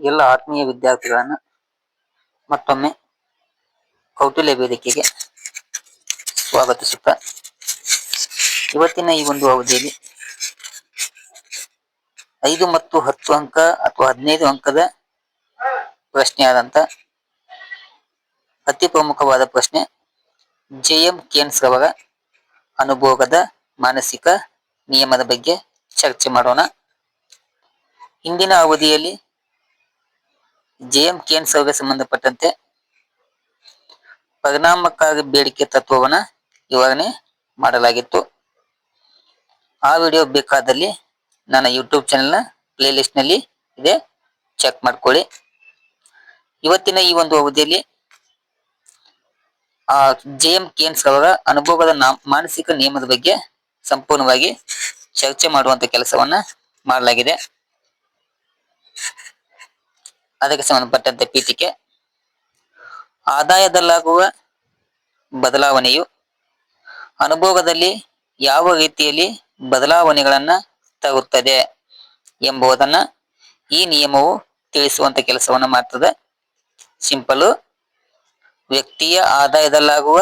ಎಲ್ಲ ಆತ್ಮೀಯ ವಿದ್ಯಾರ್ಥಿಗಳನ್ನ ಮತ್ತೊಮ್ಮೆ ಕೌಟಿಲ್ಯ ವೇದಿಕೆಗೆ ಸ್ವಾಗತಿಸುತ್ತ. ಇವತ್ತಿನ ಈ ಒಂದು ಅವಧಿಯಲ್ಲಿ ಐದು ಮತ್ತು ಹತ್ತು ಅಂಕ ಅಥವಾ ಹದಿನೈದು ಅಂಕದ ಪ್ರಶ್ನೆಯಾದಂತ ಅತಿ ಪ್ರಮುಖವಾದ ಪ್ರಶ್ನೆ ಜೆ ಎಂ ಕೇನ್ಸ್ ರವರ ಅನುಭೋಗದ ಮಾನಸಿಕ ನಿಯಮದ ಬಗ್ಗೆ ಚರ್ಚೆ ಮಾಡೋಣ. ಹಿಂದಿನ ಅವಧಿಯಲ್ಲಿ ಜೆ ಎಂ ಕೇನ್ಸ್ ಅವರಿಗೆ ಸಂಬಂಧಪಟ್ಟಂತೆ ಪರಿಣಾಮಕಾರಿ ಬೇಡಿಕೆ ತತ್ವವನ್ನ ವಿವರಣೆ ಮಾಡಲಾಗಿತ್ತು. ಆ ವಿಡಿಯೋ ಬೇಕಾದಲ್ಲಿ ನನ್ನ ಯೂಟ್ಯೂಬ್ ಚಾನೆಲ್ನ ಪ್ಲೇಲಿಸ್ಟ್ನಲ್ಲಿ ನಲ್ಲಿ ಇದೆ. ಚೆಕ್ ಮಾಡ್ಕೊಳ್ಳಿ. ಇವತ್ತಿನ ಈ ಒಂದು ಅವಧಿಯಲ್ಲಿ, ಆ ಜೆ ಎಂ ಕೇನ್ಸ್ ಅವರ ಅನುಭವದ ಮಾನಸಿಕ ನಿಯಮದ ಬಗ್ಗೆ ಸಂಪೂರ್ಣವಾಗಿ ಚರ್ಚೆ ಮಾಡುವಂತ ಕೆಲಸವನ್ನ ಮಾಡಲಾಗಿದೆ. ಅದಕ್ಕೆ ಸಂಬಂಧಪಟ್ಟಂತೆ ಪೀಠಿಕೆ ಆದಾಯದಲ್ಲಾಗುವ ಬದಲಾವಣೆಯು ಅನುಭೋಗದಲ್ಲಿ ಯಾವ ರೀತಿಯಲ್ಲಿ ಬದಲಾವಣೆಗಳನ್ನ ತರುತ್ತದೆ ಎಂಬುದನ್ನ ಈ ನಿಯಮವು ತಿಳಿಸುವಂತ ಕೆಲಸವನ್ನು ಮಾಡ್ತದೆ. ಸಿಂಪಲ್, ವ್ಯಕ್ತಿಯ ಆದಾಯದಲ್ಲಾಗುವ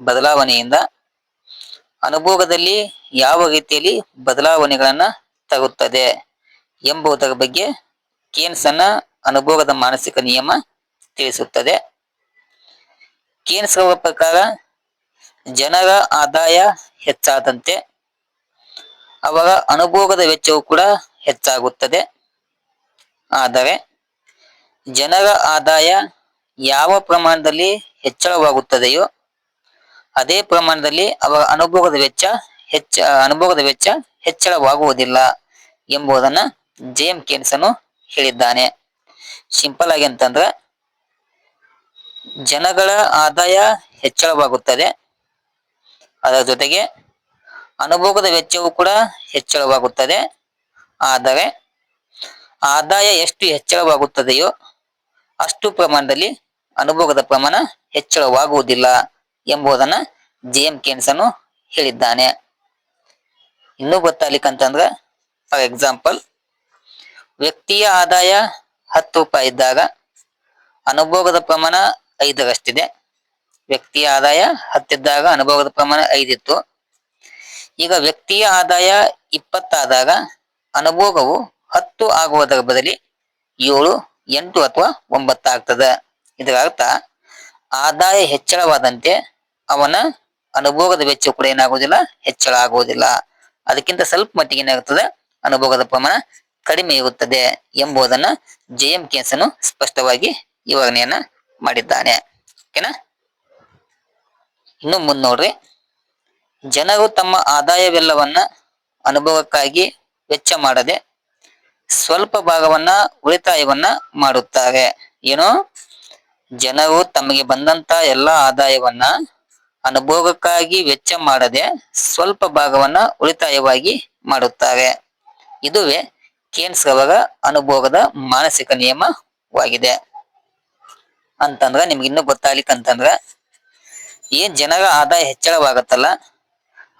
ಬದಲಾವಣೆಯಿಂದ ಅನುಭೋಗದಲ್ಲಿ ಯಾವ ರೀತಿಯಲ್ಲಿ ಬದಲಾವಣೆಗಳನ್ನ ತರುತ್ತದೆ ಎಂಬುದರ ಬಗ್ಗೆ ಕೇನ್ಸನ್ನ ಅನುಭೋಗದ ಮಾನಸಿಕ ನಿಯಮ ತಿಳಿಸುತ್ತದೆ. ಅವರ ಪ್ರಕಾರ ಜನರ ಆದಾಯ ಹೆಚ್ಚಾದಂತೆ ಅವರ ಅನುಭೋಗದ ವೆಚ್ಚವು ಕೂಡ ಹೆಚ್ಚಾಗುತ್ತದೆ. ಆದರೆ ಜನರ ಆದಾಯ ಯಾವ ಪ್ರಮಾಣದಲ್ಲಿ ಹೆಚ್ಚಳವಾಗುತ್ತದೆಯೋ ಅದೇ ಪ್ರಮಾಣದಲ್ಲಿ ಅವರ ಅನುಭೋಗದ ವೆಚ್ಚ ಹೆಚ್ಚ, ಅನುಭೋಗದ ವೆಚ್ಚ ಹೆಚ್ಚಳವಾಗುವುದಿಲ್ಲ ಎಂಬುದನ್ನ ಜೇಮ್ ಕೇನ್ಸನು ಹೇಳಿದ್ದಾನೆ. ಸಿಂಪಲ್ ಆಗಿ ಅಂತಂದ್ರೆ ಜನಗಳ ಆದಾಯ ಹೆಚ್ಚಳವಾಗುತ್ತದೆ. ಅದರ ಜೊತೆಗೆ ಅನುಭೋಗದ ವೆಚ್ಚವು ಕೂಡ ಹೆಚ್ಚಳವಾಗುತ್ತದೆ. ಆದರೆ ಆದಾಯ ಎಷ್ಟು ಹೆಚ್ಚಳವಾಗುತ್ತದೆಯೋ ಅಷ್ಟು ಪ್ರಮಾಣದಲ್ಲಿ ಅನುಭೋಗದ ಪ್ರಮಾಣ ಹೆಚ್ಚಳವಾಗುವುದಿಲ್ಲ ಎಂಬುದನ್ನ ಜೆ ಎಂ ಕೇನ್ಸನು ಹೇಳಿದ್ದಾನೆ. ಇನ್ನೂ ಗೊತ್ತಾಗ್ಲಿಕ್ಕಂತಂದ್ರೆ ಫಾರ್ ಎಕ್ಸಾಂಪಲ್, ವ್ಯಕ್ತಿಯ ಆದಾಯ ಹತ್ತು ರೂಪಾಯಿ ಇದ್ದಾಗ ಅನುಭೋಗದ ಪ್ರಮಾಣ ಐದರಷ್ಟಿದೆ. ವ್ಯಕ್ತಿಯ ಆದಾಯ ಹತ್ತಿದ್ದಾಗ ಅನುಭೋಗದ ಪ್ರಮಾಣ ಐದಿತ್ತು. ಈಗ ವ್ಯಕ್ತಿಯ ಆದಾಯ ಇಪ್ಪತ್ತಾದಾಗ ಅನುಭೋಗವು ಹತ್ತು ಆಗುವುದರ ಬದಲಿ ಏಳು, ಎಂಟು ಅಥವಾ ಒಂಬತ್ತಾಗ್ತದೆ ಇದರ ಅರ್ಥ ಆದಾಯ ಹೆಚ್ಚಳವಾದಂತೆ ಅವನ ಅನುಭೋಗದ ವೆಚ್ಚ ಕೂಡ ಏನಾಗುವುದಿಲ್ಲ, ಹೆಚ್ಚಳ ಆಗುವುದಿಲ್ಲ. ಅದಕ್ಕಿಂತ ಸ್ವಲ್ಪ ಮಟ್ಟಿಗೆ ಏನಾಗುತ್ತದೆ ಅನುಭೋಗದ ಪ್ರಮಾಣ ಕಡಿಮೆ ಇರುತ್ತದೆ ಎಂಬುದನ್ನ ಜೆ ಎಂ ಕೇಸನು ಸ್ಪಷ್ಟವಾಗಿ ವಿವರಣೆಯನ್ನ ಮಾಡಿದ್ದಾನೆ. ಓಕೆನಾ ಇನ್ನು ಮುಂದ್ ನೋಡ್ರಿ. ಜನರು ತಮ್ಮ ಆದಾಯವೆಲ್ಲವನ್ನ ಅನುಭವಕ್ಕಾಗಿ ವೆಚ್ಚ ಮಾಡದೆ ಸ್ವಲ್ಪ ಭಾಗವನ್ನ ಉಳಿತಾಯವನ್ನ ಮಾಡುತ್ತಾರೆ. ಏನು? ಜನರು ತಮಗೆ ಬಂದಂತ ಎಲ್ಲಾ ಆದಾಯವನ್ನ ಅನುಭೋಗಕ್ಕಾಗಿ ವೆಚ್ಚ ಮಾಡದೆ ಸ್ವಲ್ಪ ಭಾಗವನ್ನ ಉಳಿತಾಯವಾಗಿ ಮಾಡುತ್ತಾರೆ. ಇದುವೇ ಕೇನ್ಸ್ ರವರ ಅನುಭೋಗದ ಮಾನಸಿಕ ನಿಯಮವಾಗಿದೆ. ಅಂತಂದ್ರೆ ನಿಮ್ಗೆ ಇನ್ನೂ ಗೊತ್ತಾಗ್ಲಿಕ್ಕಂತಂದ್ರ ಏನ್ ಜನರ ಆದಾಯ ಹೆಚ್ಚಳವಾಗತ್ತಲ್ಲ,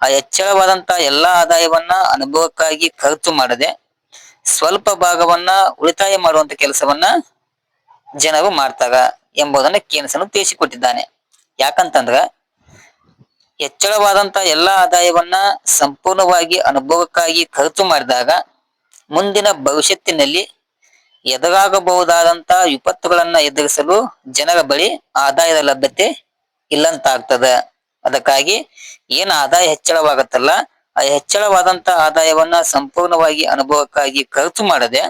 ಆ ಹೆಚ್ಚಳವಾದಂತ ಎಲ್ಲಾ ಆದಾಯವನ್ನ ಅನುಭವಕ್ಕಾಗಿ ಖರ್ಚು ಮಾಡದೆ ಸ್ವಲ್ಪ ಭಾಗವನ್ನ ಉಳಿತಾಯ ಮಾಡುವಂತ ಕೆಲಸವನ್ನ ಜನರು ಮಾಡ್ತಾರ ಎಂಬುದನ್ನ ಕೇನ್ಸನ್ನು ತಿಳಿಸಿಕೊಟ್ಟಿದ್ದಾನೆ ಯಾಕಂತಂದ್ರ, ಹೆಚ್ಚಳವಾದಂತ ಎಲ್ಲಾ ಆದಾಯವನ್ನ ಸಂಪೂರ್ಣವಾಗಿ ಅನುಭವಕ್ಕಾಗಿ ಖರ್ಚು ಮಾಡಿದಾಗ ಮುಂದಿನ ಭವಿಷ್ಯತ್ತಿನಲ್ಲಿ ಎದುರಾಗಬಹುದಾದಂತಹ ವಿಪತ್ತುಗಳನ್ನ ಎದುರಿಸಲು ಜನರ ಬಳಿ ಆದಾಯದ ಲಭ್ಯತೆ ಇಲ್ಲಂತಾಗ್ತದ. ಅದಕ್ಕಾಗಿ ಏನ್ ಆದಾಯ ಹೆಚ್ಚಳವಾಗತ್ತಲ್ಲ, ಆ ಹೆಚ್ಚಳವಾದಂತ ಆದಾಯವನ್ನ ಸಂಪೂರ್ಣವಾಗಿ ಅನುಭವಕ್ಕಾಗಿ ಖರ್ಚು ಮಾಡದೆ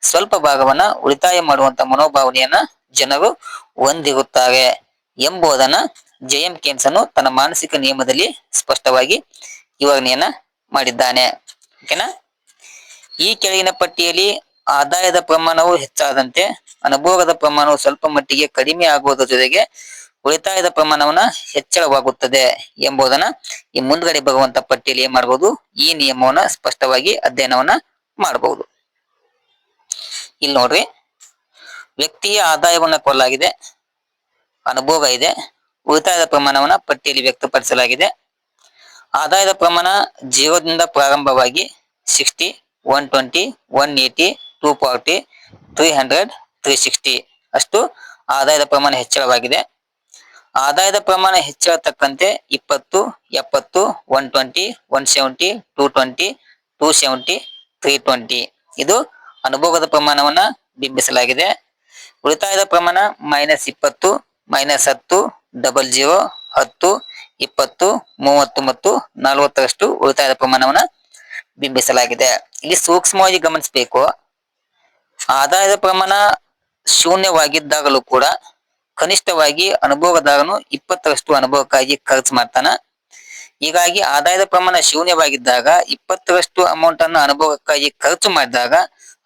ಸ್ವಲ್ಪ ಭಾಗವನ್ನ ಉಳಿತಾಯ ಮಾಡುವಂತ ಮನೋಭಾವನೆಯನ್ನ ಜನರು ಹೊಂದಿರುತ್ತಾರೆ ಎಂಬುದನ್ನ ಜೆ ಎಂ ಅನ್ನು ತನ್ನ ಮಾನಸಿಕ ನಿಯಮದಲ್ಲಿ ಸ್ಪಷ್ಟವಾಗಿ ವಿವರಣೆಯನ್ನ ಮಾಡಿದ್ದಾನೆ. ಓಕೆನಾ? ಈ ಕೆಳಗಿನ ಪಟ್ಟಿಯಲ್ಲಿ ಆದಾಯದ ಪ್ರಮಾಣವು ಹೆಚ್ಚಾದಂತೆ ಅನುಭೋಗದ ಪ್ರಮಾಣವು ಸ್ವಲ್ಪ ಮಟ್ಟಿಗೆ ಕಡಿಮೆ ಆಗುವುದರ ಜೊತೆಗೆ ಉಳಿತಾಯದ ಪ್ರಮಾಣವನ್ನ ಹೆಚ್ಚಳವಾಗುತ್ತದೆ ಎಂಬುದನ್ನ ಈ ಮುಂದ್ಗಡೆ ಬರುವಂತ ಪಟ್ಟಿಯಲ್ಲಿ ಏನ್ ಮಾಡಬಹುದು ಈ ನಿಯಮವನ್ನ ಸ್ಪಷ್ಟವಾಗಿ ಅಧ್ಯಯನವನ್ನ ಮಾಡಬಹುದು ಇಲ್ಲಿ ನೋಡ್ರಿ. ವ್ಯಕ್ತಿಯ ಆದಾಯವನ್ನ ಕೊಲ್ಲಾಗಿದೆ ಅನುಭೋಗ ಇದೆ, ಉಳಿತಾಯದ ಪ್ರಮಾಣವನ್ನ ಪಟ್ಟಿಯಲ್ಲಿ ವ್ಯಕ್ತಪಡಿಸಲಾಗಿದೆ. ಆದಾಯದ ಪ್ರಮಾಣ ಜೀರೋದಿಂದ ಪ್ರಾರಂಭವಾಗಿ sixty one twenty one eighty two forty three hundred three sixty ಅಷ್ಟು ಆದಾಯದ ಪ್ರಮಾಣ ಹೆಚ್ಚಳವಾಗಿದೆ. ಆದಾಯದ ಪ್ರಮಾಣ ಹೆಚ್ಚಳ ತಕ್ಕಂತೆ ಇಪ್ಪತ್ತು, ಎಪ್ಪತ್ತು one twenty one seventy two twenty two seventy three twenty ಇದು ಅನುಭೋಗದ ಪ್ರಮಾಣವನ್ನು ಬಿಂಬಿಸಲಾಗಿದೆ. ಉಳಿತಾಯದ ಪ್ರಮಾಣ ಮೈನಸ್ ಇಪ್ಪತ್ತು ಮೈನಸ್ ಹತ್ತು ಡಬಲ್ ಜೀರೋ ಹತ್ತು, ಇಪ್ಪತ್ತು ಮೂವತ್ತು ಮತ್ತು ನಲವತ್ತರಷ್ಟು ಉಳಿತಾಯದ ಪ್ರಮಾಣವನ್ನ ಬಿಂಬಿಸಲಾಗಿದೆ. ಇಲ್ಲಿ ಸೂಕ್ಷ್ಮವಾಗಿ ಗಮನಿಸಬೇಕು. ಆದಾಯದ ಪ್ರಮಾಣ ಶೂನ್ಯವಾಗಿದ್ದಾಗಲೂ ಕೂಡ ಕನಿಷ್ಠವಾಗಿ ಅನುಭವದಾರನು ಇಪ್ಪತ್ತರಷ್ಟು ಅನುಭವಕ್ಕಾಗಿ ಖರ್ಚು ಮಾಡ್ತಾನ. ಹೀಗಾಗಿ ಆದಾಯದ ಪ್ರಮಾಣ ಶೂನ್ಯವಾಗಿದ್ದಾಗ, ಇಪ್ಪತ್ತರಷ್ಟು ಅಮೌಂಟ್ ಅನ್ನು ಅನುಭವಕ್ಕಾಗಿ ಖರ್ಚು ಮಾಡಿದಾಗ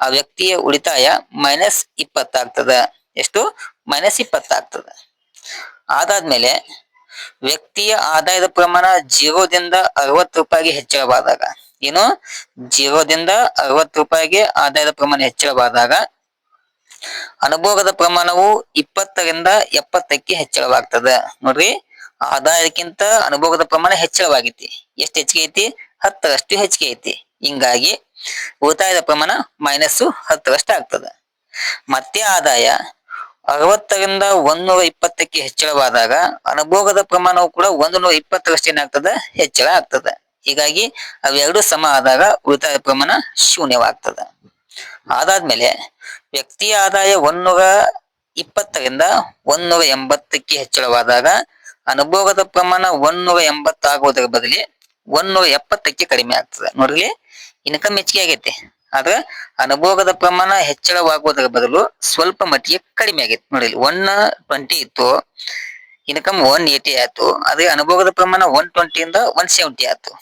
ಆ ವ್ಯಕ್ತಿಯ ಉಳಿತಾಯ ಮೈನಸ್ ಇಪ್ಪತ್ತಾಗ್ತದ. ಎಷ್ಟು? ಮೈನಸ್ ಇಪ್ಪತ್ತಾಗ್ತದ. ಅದಾದ್ಮೇಲೆ ವ್ಯಕ್ತಿಯ ಆದಾಯದ ಪ್ರಮಾಣ ಜೀರೋದಿಂದ ಅರವತ್ತು ರೂಪಾಯಿಗೆ ಹೆಚ್ಚಳವಾದಾಗ ಏನು? ಜೀರೋದಿಂದ ಅರವತ್ತು ರೂಪಾಯಿಗೆ ಆದಾಯದ ಪ್ರಮಾಣ ಹೆಚ್ಚಳವಾದಾಗ ಅನುಭೋಗದ ಪ್ರಮಾಣವು ಇಪ್ಪತ್ತರಿಂದ ಎಪ್ಪತ್ತಕ್ಕೆ ಹೆಚ್ಚಳವಾಗ್ತದೆ. ನೋಡ್ರಿ, ಆದಾಯಕ್ಕಿಂತ ಅನುಭೋಗದ ಪ್ರಮಾಣ ಹೆಚ್ಚಳವಾಗಿತಿ. ಎಷ್ಟು ಹೆಚ್ಚಿಗೆ ಐತಿ? ಹತ್ತರಷ್ಟು ಹೆಚ್ಚಿಗೆ ಐತಿ. ಹಿಂಗಾಗಿ ಉಳಿತಾಯದ ಪ್ರಮಾಣ ಮೈನಸ್ ಹತ್ತರಷ್ಟು ಆಗ್ತದೆ. ಮತ್ತೆ ಆದಾಯ, ಅರವತ್ತರಿಂದ ಒಂದೂರ ಇಪ್ಪತ್ತಕ್ಕೆ ಹೆಚ್ಚಳವಾದಾಗ ಅನುಭೋಗದ ಪ್ರಮಾಣವು ಕೂಡ ಒಂದು ನೂರ ಇಪ್ಪತ್ತರಷ್ಟು ಏನಾಗ್ತದೆ? ಹೆಚ್ಚಳ ಆಗ್ತದೆ. ಹೀಗಾಗಿ ಅವೆರಡು ಸಮ ಆದಾಗ ಉಳಿತಾಯ ಪ್ರಮಾಣ ಶೂನ್ಯವಾಗ್ತದೆ. ಅದಾದ್ಮೇಲೆ ವ್ಯಕ್ತಿಯ ಆದಾಯ ಒನ್ನೂರ ಇಪ್ಪತ್ತರಿಂದ ಒನ್ನೂರ ಎಂಬತ್ತಕ್ಕೆ ಹೆಚ್ಚಳವಾದಾಗ ಅನುಭೋಗದ ಪ್ರಮಾಣ ಒನ್ನೂರ ಎಂಬತ್ತಾಗುವುದರ ಬದಲಿ ಒಂದೂರ ಎಪ್ಪತ್ತಕ್ಕೆ ಕಡಿಮೆ ಆಗ್ತದೆ. ನೋಡ್ರಿ, ಇನ್ಕಮ್ ಹೆಚ್ಚಿಗೆ ಆಗೈತೆ, ಆದ್ರೆ ಅನುಭೋಗದ ಪ್ರಮಾಣ ಹೆಚ್ಚಳವಾಗುವುದರ ಬದಲು ಸ್ವಲ್ಪ ಮಟ್ಟಿಗೆ ಕಡಿಮೆ ಆಗೈತೆ. ನೋಡಿ ಒನ್ ಟ್ವೆಂಟಿ ಇತ್ತು, ಇನ್ಕಮ್ ಒನ್ ಏಯ್ಟಿ ಆಯ್ತು, ಅದೇ ಅನುಭೋಗದ ಪ್ರಮಾಣ ಒನ್ ಟ್ವೆಂಟಿಯಿಂದ ಒನ್ ಸೆವೆಂಟಿ ಆಯ್ತು.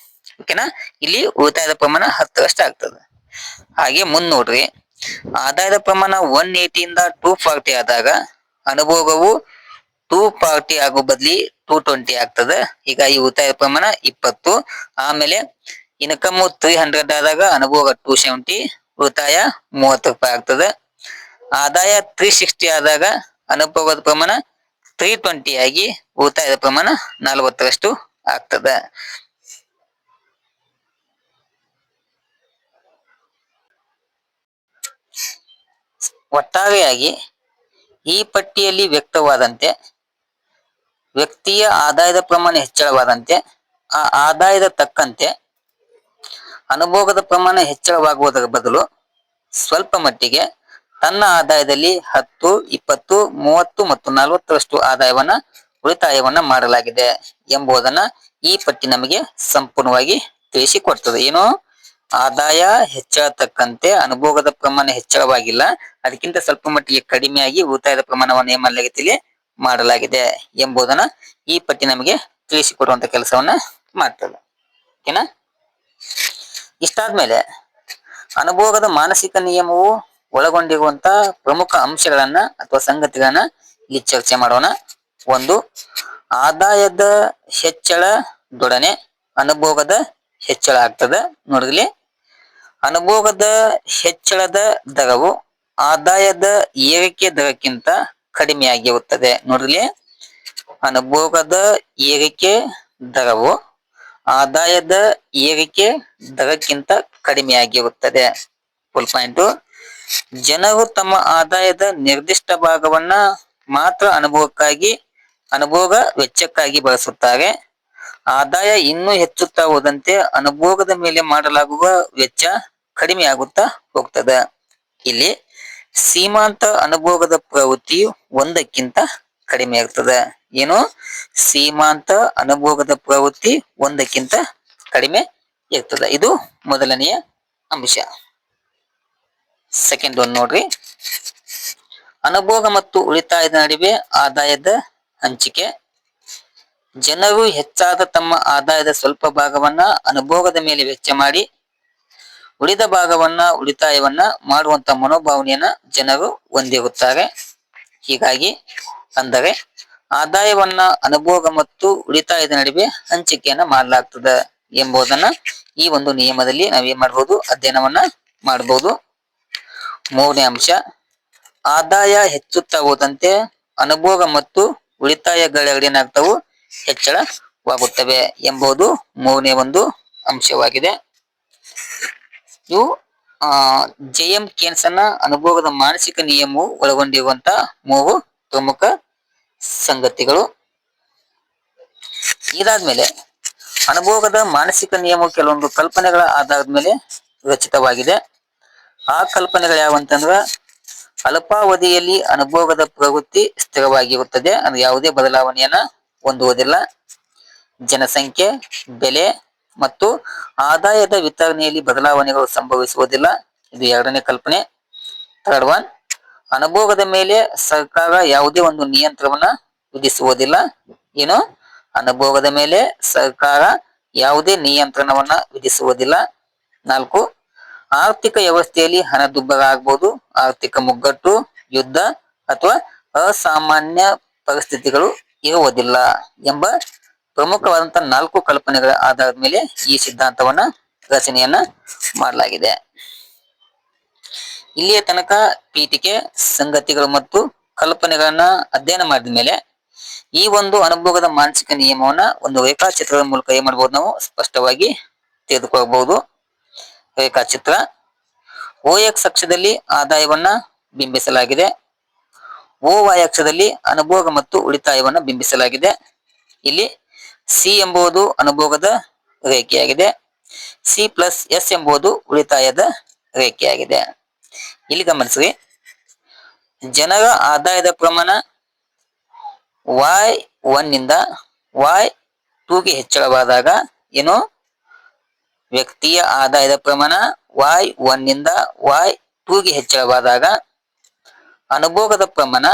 ಓಕೆನಾ ಇಲ್ಲಿ ಉಳಿತಾಯದ ಪ್ರಮಾಣ ಹತ್ತರಷ್ಟು ಆಗ್ತದೆ. ಹಾಗೆ ನೋಡ್ರಿ. ಆದಾಯದ ಪ್ರಮಾಣ ಒನ್ ಏಟಿಯಿಂದ ಟೂ ಫಾರ್ಟಿ ಆದಾಗ ಅನುಭೋಗವು ಟೂ ಫಾರ್ಟಿ ಆಗೋ ಬದ್ಲಿ ಟೂ ಟ್ವೆಂಟಿ ಆಗ್ತದೆ. ಈ ಉಳಿತಾಯದ ಪ್ರಮಾಣ ಇಪ್ಪತ್ತು. ಆಮೇಲೆ ಇನ್ಕಮ್ ತ್ರೀ ಹಂಡ್ರೆಡ್ ಆದಾಗ ಅನುಭೋಗ ಟೂ ಸೆವೆಂಟಿ ಉಳಿತಾಯ ಮೂವತ್ತು ರೂಪಾಯಿ ಆಗ್ತದೆ. ಆದಾಯ ತ್ರೀ ಸಿಕ್ಸ್ಟಿ ಆದಾಗ ಅನುಭೋಗದ ಪ್ರಮಾಣ ತ್ರೀ ಟ್ವೆಂಟಿ ಆಗಿ ಉಳಿತಾಯದ ಪ್ರಮಾಣ ನಲವತ್ತರಷ್ಟು ಆಗ್ತದೆ. ಒಟ್ಟಾರೆಯಾಗಿ ಈ ಪಟ್ಟಿಯಲ್ಲಿ ವ್ಯಕ್ತವಾದಂತೆ ವ್ಯಕ್ತಿಯ ಆದಾಯದ ಪ್ರಮಾಣ ಹೆಚ್ಚಳವಾದಂತೆ, ಆ ಆದಾಯದ ತಕ್ಕಂತೆ ಅನುಭೋಗದ ಪ್ರಮಾಣ ಹೆಚ್ಚಳವಾಗುವುದರ ಬದಲು ಸ್ವಲ್ಪ ಮಟ್ಟಿಗೆ ತನ್ನ ಆದಾಯದಲ್ಲಿ ಹತ್ತು, ಇಪ್ಪತ್ತು, ಮೂವತ್ತು ಮತ್ತು ನಲವತ್ತರಷ್ಟು ಆದಾಯವನ್ನ ಉಳಿತಾಯವನ್ನ ಮಾಡಲಾಗಿದೆ ಎಂಬುದನ್ನ ಈ ಪಟ್ಟಿ ನಮಗೆ ಸಂಪೂರ್ಣವಾಗಿ ತಿಳಿಸಿಕೊಡ್ತದೆ. ಏನು? ಆದಾಯ ಹೆಚ್ಚಳತಕ್ಕಂತೆ ಅನುಭೋಗದ ಪ್ರಮಾಣ ಹೆಚ್ಚಳವಾಗಿಲ್ಲ. ಅದಕ್ಕಿಂತ ಸ್ವಲ್ಪ ಮಟ್ಟಿಗೆ ಕಡಿಮೆಯಾಗಿ ಉಳಿತಾಯದ ಪ್ರಮಾಣವನ್ನು ಏನ್ ಮಾಡಲಾಗಿದೆ ಮಾಡಲಾಗಿದೆ ಎಂಬುದನ್ನ ಈ ಪಟ್ಟಿ ನಮಗೆ ತಿಳಿಸಿಕೊಡುವಂತ ಕೆಲಸವನ್ನ ಮಾಡ್ತದೆ. ಓಕೆನಾ? ಇಷ್ಟಾದ್ಮೇಲೆ ಅನುಭೋಗದ ಮಾನಸಿಕ ನಿಯಮವು ಒಳಗೊಂಡಿರುವಂತ ಪ್ರಮುಖ ಅಂಶಗಳನ್ನ ಅಥವಾ ಸಂಗತಿಗಳನ್ನ ಇಲ್ಲಿ ಚರ್ಚೆ ಮಾಡೋಣ. ಒಂದು, ಆದಾಯದ ಹೆಚ್ಚಳದೊಡನೆ ಅನುಭೋಗದ ಹೆಚ್ಚಳ ಆಗ್ತದೆ. ನೋಡ್ರಿ ಅನುಭೋಗದ ಹೆಚ್ಚಳದ ದರವು ಆದಾಯದ ಏರಿಕೆ ದರಕ್ಕಿಂತ ಕಡಿಮೆಯಾಗಿರುತ್ತದೆ. ನೋಡ್ರಿ. ಅನುಭೋಗದ ಏರಿಕೆ ದರವು ಆದಾಯದ ಏರಿಕೆ ದರಕ್ಕಿಂತ ಕಡಿಮೆಯಾಗಿರುತ್ತದೆ. ಫುಲ್ ಪಾಯಿಂಟ್ ಜನರು ತಮ್ಮ ಆದಾಯದ ನಿರ್ದಿಷ್ಟ ಭಾಗವನ್ನ ಮಾತ್ರ ಅನುಭವಕ್ಕಾಗಿ, ಅನುಭೋಗ ವೆಚ್ಚಕ್ಕಾಗಿ ಬಳಸುತ್ತಾರೆ. ಆದಾಯ ಇನ್ನೂ ಹೆಚ್ಚುತ್ತಾ ಹೋದಂತೆ ಅನುಭೋಗದ ಮೇಲೆ ಮಾಡಲಾಗುವ ವೆಚ್ಚ ಕಡಿಮೆಯಾಗುತ್ತಾ ಹೋಗ್ತದೆ. ಇಲ್ಲಿ ಸೀಮಾಂತ ಅನುಭೋಗದ ಪ್ರವೃತ್ತಿಯು ಒಂದಕ್ಕಿಂತ ಕಡಿಮೆ ಆಗ್ತದೆ. ಏನು? ಸೀಮಾಂತ ಅನುಭೋಗದ ಪ್ರವೃತ್ತಿ ಒಂದಕ್ಕಿಂತ ಕಡಿಮೆ ಇರ್ತದೆ. ಇದು ಮೊದಲನೆಯ ಅಂಶ. ಸೆಕೆಂಡ್ ಒನ್ ನೋಡ್ರಿ. ಅನುಭೋಗ ಮತ್ತು ಉಳಿತಾಯದ ನಡುವೆ ಆದಾಯದ ಹಂಚಿಕೆ. ಜನರು ಹೆಚ್ಚಾದ ತಮ್ಮ ಆದಾಯದ ಸ್ವಲ್ಪ ಭಾಗವನ್ನ ಅನುಭೋಗದ ಮೇಲೆ ವೆಚ್ಚ ಮಾಡಿ, ಉಳಿದ ಭಾಗವನ್ನ, ಉಳಿತಾಯವನ್ನ ಮಾಡುವಂತ ಮನೋಭಾವನೆಯನ್ನ ಜನರು ಹೊಂದಿರುತ್ತಾರೆ. ಹೀಗಾಗಿ ಅಂದರೆ ಆದಾಯವನ್ನ ಅನುಭೋಗ ಮತ್ತು ಉಳಿತಾಯದ ನಡುವೆ ಹಂಚಿಕೆಯನ್ನ ಮಾಡಲಾಗ್ತದೆ ಎಂಬುದನ್ನ ಈ ಒಂದು ನಿಯಮದಲ್ಲಿ ನಾವೇನ್ ಮಾಡಬಹುದು ಅಧ್ಯಯನವನ್ನ ಮಾಡಬಹುದು ಮೂರನೇ ಅಂಶ, ಆದಾಯ ಹೆಚ್ಚುತ್ತಾ ಹೋದಂತೆ ಅನುಭೋಗ ಮತ್ತು ಉಳಿತಾಯಗಳೆರಡೇನಾಗ್ತವು? ಹೆಚ್ಚಳವಾಗುತ್ತವೆ ಎಂಬುದು ಮೂರನೇ ಒಂದು ಅಂಶವಾಗಿದೆ. ಇವು ಜೆ ಎಂ ಕೇನ್ಸನ್ನ ಅನುಭವದ ಮಾನಸಿಕ ನಿಯಮವು ಒಳಗೊಂಡಿರುವಂತ ಮೂರು ಪ್ರಮುಖ ಸಂಗತಿಗಳು. ಇದಾದ್ಮೇಲೆ ಅನುಭವದ ಮಾನಸಿಕ ನಿಯಮ ಕೆಲವೊಂದು ಕಲ್ಪನೆಗಳ ಆಧಾರದ ಮೇಲೆ ರಚಿತವಾಗಿದೆ. ಆ ಕಲ್ಪನೆಗಳು ಯಾವಂತಂದ್ರ ಅಲ್ಪಾವಧಿಯಲ್ಲಿ ಅನುಭವದ ಪ್ರವೃತ್ತಿ ಸ್ಥಿರವಾಗಿರುತ್ತದೆ. ಅದು ಯಾವುದೇ ಬದಲಾವಣೆಯನ್ನ ಹೊಂದುವುದಿಲ್ಲ. ಜನಸಂಖ್ಯೆ, ಬೆಲೆ ಮತ್ತು ಆದಾಯದ ವಿತರಣೆಯಲ್ಲಿ ಬದಲಾವಣೆಗಳು ಸಂಭವಿಸುವುದಿಲ್ಲ. ಇದು ಎರಡನೇ ಕಲ್ಪನೆ. ಥರ್ಡ್ ಒನ್ ಅನುಭೋಗದ ಮೇಲೆ ಸರ್ಕಾರ ಯಾವುದೇ ಒಂದು ನಿಯಂತ್ರಣವನ್ನ ವಿಧಿಸುವುದಿಲ್ಲ. ಏನು? ಅನುಭೋಗದ ಮೇಲೆ ಸರ್ಕಾರ ಯಾವುದೇ ನಿಯಂತ್ರಣವನ್ನ ವಿಧಿಸುವುದಿಲ್ಲ. ನಾಲ್ಕು, ಆರ್ಥಿಕ ವ್ಯವಸ್ಥೆಯಲ್ಲಿ ಹಣದುಬ್ಬರ ಆಗ್ಬೋದು ಆರ್ಥಿಕ ಮುಗ್ಗಟ್ಟು, ಯುದ್ಧ ಅಥವಾ ಅಸಾಮಾನ್ಯ ಪರಿಸ್ಥಿತಿಗಳು ಇರುವುದಿಲ್ಲ ಎಂಬ ಪ್ರಮುಖವಾದಂತಹ ನಾಲ್ಕು ಕಲ್ಪನೆಗಳ ಆಧಾರದ ಮೇಲೆ ಈ ಸಿದ್ಧಾಂತವನ್ನ ರಚನೆಯನ್ನ ಮಾಡಲಾಗಿದೆ. ಇಲ್ಲಿಯ ತನಕ ಪೀಠಿಕೆ, ಸಂಗತಿಗಳು ಮತ್ತು ಕಲ್ಪನೆಗಳನ್ನ ಅಧ್ಯಯನ ಮಾಡಿದ ಮೇಲೆ ಈ ಒಂದು ಅನುಭವದ ಮಾನಸಿಕ ನಿಯಮವನ್ನ ಒಂದು ರೇಖಾಚಿತ್ರದ ಮೂಲಕ ಏನ್ ಮಾಡಬಹುದು ನಾವು ಸ್ಪಷ್ಟವಾಗಿ ತೆಗೆದುಕೊಳ್ಳಬಹುದು. ರೇಖಾಚಿತ್ರ, ಓ ಎಕ್ಸ್ ಅಕ್ಷದಲ್ಲಿ ಆದಾಯವನ್ನ ಬಿಂಬಿಸಲಾಗಿದೆ. ಓ ವೈ ಅಕ್ಷದಲ್ಲಿ ಅನುಭೋಗ ಮತ್ತು ಉಳಿತಾಯವನ್ನು ಬಿಂಬಿಸಲಾಗಿದೆ. ಇಲ್ಲಿ ಸಿ ಎಂಬುದು ಅನುಭೋಗದ ರೇಖೆಯಾಗಿದೆ. ಸಿ ಪ್ಲಸ್ ಎಸ್ ಎಂಬುದು ಉಳಿತಾಯದ ರೇಖೆಯಾಗಿದೆ. ಇಲ್ಲಿ ಗಮನಿಸಿ ಜನರ ಆದಾಯದ ಪ್ರಮಾಣ ವಾಯ್ ಒನ್ನಿಂದ ವಾಯ್ ಟೂಗೆ ಹೆಚ್ಚಳವಾದಾಗ ಏನು? ವ್ಯಕ್ತಿಯ ಆದಾಯದ ಪ್ರಮಾಣ ವಾಯ್ ಒನ್ನಿಂದ ವಾಯ್ ಟೂಗೆ ಹೆಚ್ಚಳವಾದಾಗ ಅನುಭೋಗದ ಪ್ರಮಾಣ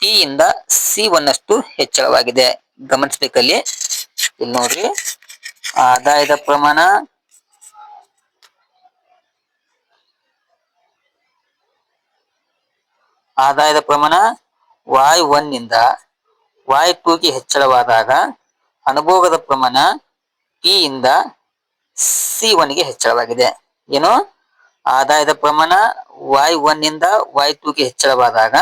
ಟಿ ಇಂದ ಸಿ ಒನ್ ಅಷ್ಟು ಹೆಚ್ಚಳವಾಗಿದೆ. ಗಮನಿಸ್ಬೇಕಲ್ಲಿ. ಇಲ್ಲಿ ನೋಡ್ರಿ. ಆದಾಯದ ಪ್ರಮಾಣ. ಆದಾಯದ ಪ್ರಮಾಣ ವಾಯ್ ಒನ್ ಇಂದ ವಾಯ್ ಟೂಗೆ ಹೆಚ್ಚಳವಾದಾಗ ಅನುಭೋಗದ ಪ್ರಮಾಣ ಟಿ ಇಂದ ಸಿ ಒನ್ಗೆ ಹೆಚ್ಚಳವಾಗಿದೆ. ಏನು? ಆದಾಯದ ಪ್ರಮಾಣ ವಾಯ್ ಒನ್ ಇಂದ ವಾಯ್ ಟೂಗೆ ಹೆಚ್ಚಳವಾದಾಗ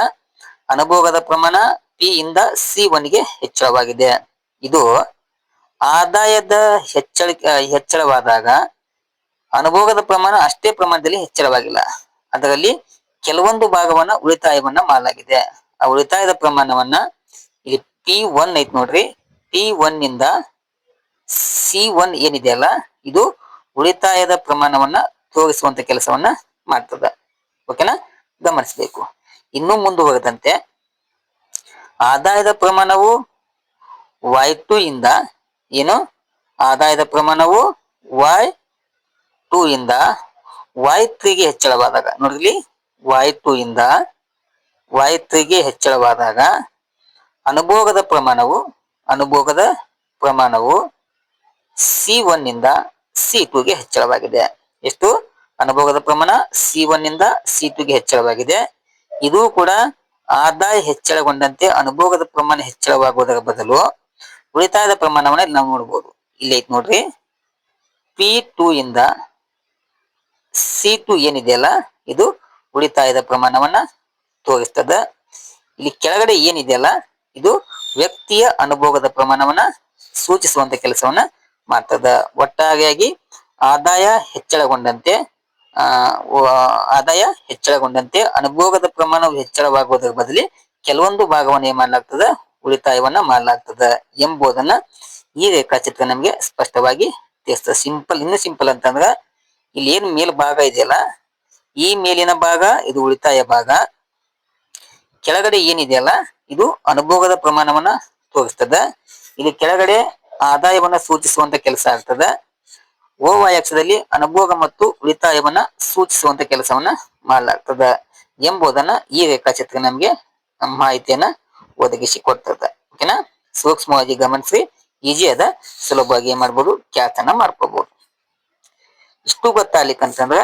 ಅನುಭೋಗದ ಪ್ರಮಾಣ ಪಿ ಇಂದ ಸಿ ಒನ್ಗೆ ಹೆಚ್ಚಳವಾಗಿದೆ. ಇದು ಆದಾಯದ ಹೆಚ್ಚಳ, ಹೆಚ್ಚಳವಾದಾಗ ಅನುಭೋಗದ ಪ್ರಮಾಣ ಅಷ್ಟೇ ಪ್ರಮಾಣದಲ್ಲಿ ಹೆಚ್ಚಳವಾಗಿಲ್ಲ. ಅದರಲ್ಲಿ ಕೆಲವೊಂದು ಭಾಗವನ್ನ ಉಳಿತಾಯವನ್ನ ಮಾಡಲಾಗಿದೆ. ಆ ಉಳಿತಾಯದ ಪ್ರಮಾಣವನ್ನ ಇಲ್ಲಿ ಪಿ ಒನ್ ಐತ್ ನೋಡ್ರಿ. ಪಿ ಒನ್ ಇಂದ ಸಿ ಒನ್ ಏನಿದೆಯಲ್ಲ ಇದು ಉಳಿತಾಯದ ಪ್ರಮಾಣವನ್ನ ತೋರಿಸುವಂತ ಕೆಲಸವನ್ನ ಮಾಡ್ತದ. ಓಕೆನಾ ಗಮನಿಸಬೇಕು. ಇನ್ನು ಮುಂದುವರೆದಂತೆ ಆದಾಯದ ಪ್ರಮಾಣವು ವೈ ಟು ಇಂದ ಏನು? ಆದಾಯದ ಪ್ರಮಾಣವು ವೈ ಟೂ ಇಂದ ವೈ ತ್ರೀಗೆ ಹೆಚ್ಚಳವಾದಾಗ ನೋಡಿಲಿ ವೈ ಟೂ ಇಂದ ವೈ ತ್ರೀಗೆ ಹೆಚ್ಚಳವಾದಾಗ ಅನುಭೋಗದ ಪ್ರಮಾಣವು ಅನುಭೋಗದ ಪ್ರಮಾಣವು ಸಿ ಇಂದ ಸಿ ಟೂಗೆ ಹೆಚ್ಚಳವಾಗಿದೆ. ಎಷ್ಟು? ಅನುಭೋಗದ ಪ್ರಮಾಣ ಸಿ ಒನ್ ಇಂದ ಸಿ ಟೂಗೆ ಹೆಚ್ಚಳವಾಗಿದೆ. ಇದು ಕೂಡ ಆದಾಯ ಹೆಚ್ಚಳಗೊಂಡಂತೆ ಅನುಭೋಗದ ಪ್ರಮಾಣ ಹೆಚ್ಚಳವಾಗುವುದರ ಬದಲು ಉಳಿತಾಯದ ಪ್ರಮಾಣವನ್ನ ನಾವು ನೋಡಬಹುದು ಇಲ್ಲಿ ಐತ್ ನೋಡ್ರಿ. ಪಿ ಟೂ ಇಂದ ಸಿ ಟು ಏನಿದೆಯಲ್ಲ ಇದು ಉಳಿತಾಯದ ಪ್ರಮಾಣವನ್ನ ತೋರಿಸ್ತದ. ಇಲ್ಲಿ ಕೆಳಗಡೆ ಏನಿದೆಯಲ್ಲ ಇದು ವ್ಯಕ್ತಿಯ ಅನುಭೋಗದ ಪ್ರಮಾಣವನ್ನ ಸೂಚಿಸುವಂತ ಕೆಲಸವನ್ನ ಮಾಡ್ತದ. ಒಟ್ಟಾರೆಯಾಗಿ ಆದಾಯ ಹೆಚ್ಚಳಗೊಂಡಂತೆ ಆದಾಯ ಹೆಚ್ಚಳಗೊಂಡಂತೆ, ಅನುಭೋಗದ ಪ್ರಮಾಣವು ಹೆಚ್ಚಳವಾಗುವುದರ ಬದಲಿ ಕೆಲವೊಂದು ಭಾಗವನ್ನು ಏನ್ ಮಾಡಲಾಗ್ತದ? ಉಳಿತಾಯವನ್ನ ಮಾಡಲಾಗ್ತದ ಎಂಬುದನ್ನ ಈ ರೇಖಾಚಿತ್ರ ನಮಗೆ ಸ್ಪಷ್ಟವಾಗಿ ತಿಳಿಸ್ತದೆ. ಸಿಂಪಲ್ ಇನ್ನು ಸಿಂಪಲ್ ಅಂತಂದ್ರ ಇಲ್ಲಿ ಏನ್ ಮೇಲ್ ಭಾಗ ಇದೆಯಲ್ಲ, ಈ ಮೇಲಿನ ಭಾಗ, ಇದು ಉಳಿತಾಯ ಭಾಗ. ಕೆಳಗಡೆ ಏನಿದೆಯಲ್ಲ ಇದು ಅನುಭೋಗದ ಪ್ರಮಾಣವನ್ನ ತೋರಿಸ್ತದ. ಇಲ್ಲಿ ಕೆಳಗಡೆ ಆದಾಯವನ್ನ ಸೂಚಿಸುವಂತ ಕೆಲಸ ಆಗ್ತದ. ಓ ಅಕ್ಷದಲ್ಲಿ ಅನುಭೋಗ ಮತ್ತು ಉಳಿತಾಯವನ್ನ ಸೂಚಿಸುವಂತ ಕೆಲಸವನ್ನ ಮಾಡಲಾಗ್ತದ ಎಂಬುದನ್ನ ಈ ರೇಖಾಚಿತ್ರ ನಮಗೆ ಮಾಹಿತಿಯನ್ನ ಒದಗಿಸಿ ಕೊಡ್ತದ ಓಕೆನಾ? ಸೂಕ್ಷ್ಮವಾಗಿ ಗಮನಿಸಿ ಈಜಿ ಅದ ಸುಲಭವಾಗಿ ಏನ್ ಮಾಡ್ಬೋದು ಅನ್ನ ಮಾಡ್ಕೋಬಹುದು ಇಷ್ಟು ಗೊತ್ತಾಗ್ಲಿಕ್ಕಂತಂದ್ರ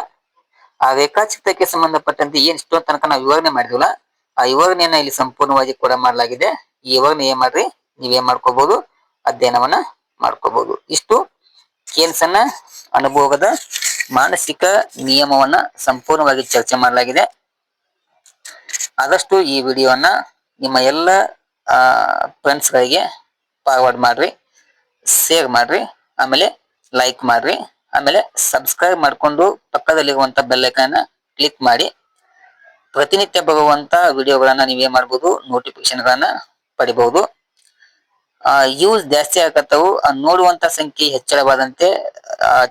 ಆ ರೇಖಾಚಿತ್ರಕ್ಕೆ ಸಂಬಂಧಪಟ್ಟಂತೆ ಏನ್ ಇಷ್ಟು ತನಕ ನಾವು ವಿವರಣೆ ಮಾಡಿದ್ವಲ್ಲ, ಆ ವಿವರಣೆಯನ್ನ ಇಲ್ಲಿ ಸಂಪೂರ್ಣವಾಗಿ ಕೂಡ ಮಾಡಲಾಗಿದೆ. ಈ ವಿವರಣೆ ಏನ್ ಮಾಡ್ರಿ? ನೀವೇನ್ ಮಾಡ್ಕೋಬಹುದು ಅಧ್ಯಯನವನ್ನ ಮಾಡ್ಕೋಬಹುದು ಇಷ್ಟು ಕೇನ್ಸನ್ನ ಅನುಭವದ ಮಾನಸಿಕ ನಿಯಮವನ್ನ ಸಂಪೂರ್ಣವಾಗಿ ಚರ್ಚೆ ಮಾಡಲಾಗಿದೆ. ಆದಷ್ಟು ಈ ವಿಡಿಯೋವನ್ನ ನಿಮ್ಮ ಎಲ್ಲ ಫ್ರೆಂಡ್ಸ್ಗಳಿಗೆ ಫಾರ್ವರ್ಡ್ ಮಾಡ್ರಿ ಶೇರ್ ಮಾಡ್ರಿ, ಆಮೇಲೆ ಲೈಕ್ ಮಾಡ್ರಿ, ಆಮೇಲೆ ಸಬ್ಸ್ಕ್ರೈಬ್ ಮಾಡಿಕೊಂಡು ಪಕ್ಕದಲ್ಲಿರುವಂತ ಬೆಲ್ ಐಕಾನ್ ಕ್ಲಿಕ್ ಮಾಡಿ. ಪ್ರತಿನಿತ್ಯ ಬರುವಂತ ವಿಡಿಯೋಗಳನ್ನ ನೀವೇ ಮಾಡಬಹುದು ನೋಟಿಫಿಕೇಶನ್ ಗಳನ್ನ ಪಡಿಬಹುದು ಯೂಸ್ ಜಾಸ್ತಿ ಆಗತ್ತವು. ನೋಡುವಂತ ಸಂಖ್ಯೆ ಹೆಚ್ಚಳವಾದಂತೆ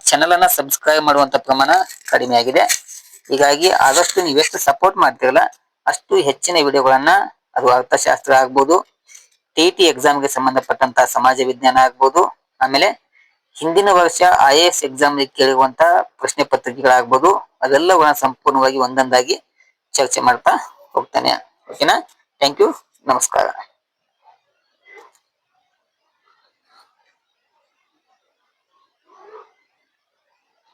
ಚಾನಲ್ ಅನ್ನ ಸಬ್ಸ್ಕ್ರೈಬ್ ಮಾಡುವಂತ ಪ್ರಮಾಣ ಕಡಿಮೆ ಆಗಿದೆ. ಹೀಗಾಗಿ ಆದಷ್ಟು ನೀವೆಷ್ಟು ಸಪೋರ್ಟ್ ಮಾಡ್ತೀರಲ್ಲ, ಅಷ್ಟು ಹೆಚ್ಚಿನ ವಿಡಿಯೋಗಳನ್ನ ಅದು ಅರ್ಥಶಾಸ್ತ್ರ ಆಗ್ಬೋದು ಟಿ ಟಿ ಎಕ್ಸಾಮ್ಗೆ ಸಂಬಂಧಪಟ್ಟಂತ ಸಮಾಜ ವಿಜ್ಞಾನ ಆಗ್ಬೋದು, ಆಮೇಲೆ ಹಿಂದಿನ ವರ್ಷ ಐ ಎ ಎಸ್ ಎಕ್ಸಾಮ್ ಕೇಳಿರುವಂತ ಪ್ರಶ್ನೆ ಪತ್ರಿಕೆಗಳಾಗ್ಬೋದು, ಅದೆಲ್ಲವನ್ನ ಸಂಪೂರ್ಣವಾಗಿ ಒಂದೊಂದಾಗಿ ಚರ್ಚೆ ಮಾಡ್ತಾ ಹೋಗ್ತಾನೆ. ಓಕೆನಾ ಥ್ಯಾಂಕ್ ಯು ನಮಸ್ಕಾರ.